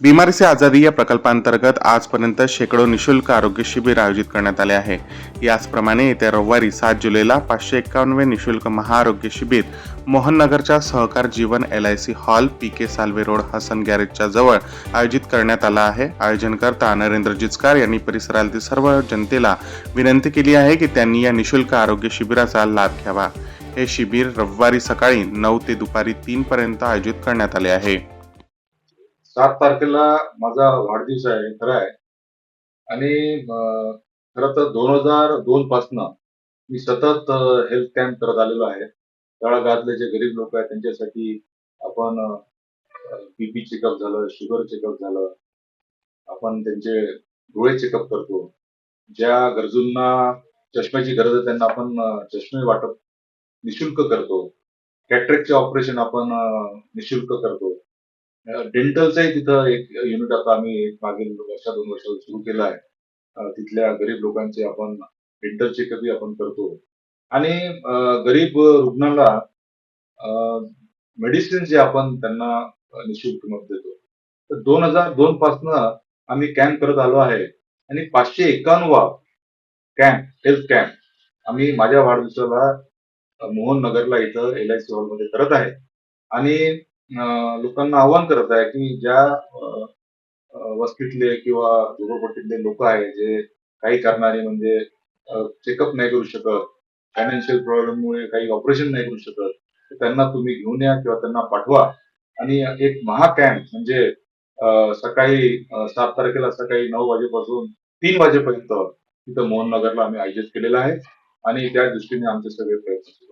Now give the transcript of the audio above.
बीमारी से आझादी या प्रकल्पांतर्गत आजपर्यंत शेकडो निशुल्क आरोग्य शिबिर आयोजित करण्यात आले आहे. याचप्रमाणे येत्या रविवारी सात जुलैला पाचशे एक्कावन्नवे निशुल्क महाआरोग्य शिबिर मोहननगरच्या Sahakar Jeevan L I C hall P K Salve road Hasan गॅरेजच्या जवळ आयोजित करण्यात आला आहे. आयोजनकर्ता नरेंद्र जिचकार यांनी परिसरातील सर्व जनतेला विनंती केली आहे की त्यांनी या निशुल्क आरोग्य शिबिराचा लाभ घ्यावा. हे शिबिर रविवारी सकाळी नऊ ते दुपारी तीन पर्यंत आयोजित करण्यात आले आहे. सात तारखेला माझा वाढदिवस आहे खरं आहे. आणि खरं तर दोन हजार दोन पासनं मी सतत हेल्थ कॅम्प करत आलेलो आहे. तळागातले जे गरीब लोक आहेत त्यांच्यासाठी आपण बीपी चेकअप झालं शुगर चेकअप झालं. आपण त्यांचे डोळे चेकअप करतो. ज्या गरजूंना चष्म्याची गरज आहे त्यांना आपण चष्मे वाटप निशुल्क करतो. कॅटरेकचे ऑपरेशन आपण निशुल्क करतो. डेंटलचंही तिथं एक युनिट आता आम्ही मागील वर्षा दोन वर्ष सुरू केलं आहे. तिथल्या गरीब लोकांचे आपण डेंटल चेकअपही आपण करतो. आणि गरीब रुग्णाला मेडिसिन जे आपण त्यांना निशुल्क मत देतो. तर दोन हजार दोन पासनं आम्ही कॅम्प करत आलो आहे. आणि पाचशे एकावन्नवा कॅम्प हेल्थ कॅम्प आम्ही माझ्या वाढदिवसाला मोहन नगरला इथं एल आय सी हॉलमध्ये करत आहे. आणि लोकांना आव्हान करत आहे की ज्या वस्तीतले किंवा झोपडपट्टीतले लोक आहे जे काही करणारे म्हणजे चेकअप नाही करू शकत फायनान्शियल प्रॉब्लेममुळे काही ऑपरेशन नाही करू शकत त्यांना तुम्ही घेऊन या किंवा त्यांना पाठवा. आणि एक महाकॅम्प म्हणजे सकाळी सात तारखेला सकाळी नऊ वाजेपासून तीन वाजेपर्यंत तिथं मोहन नगरला आम्ही आयोजित केलेला आहे. आणि त्या दृष्टीने आमचे सगळे प्रयत्न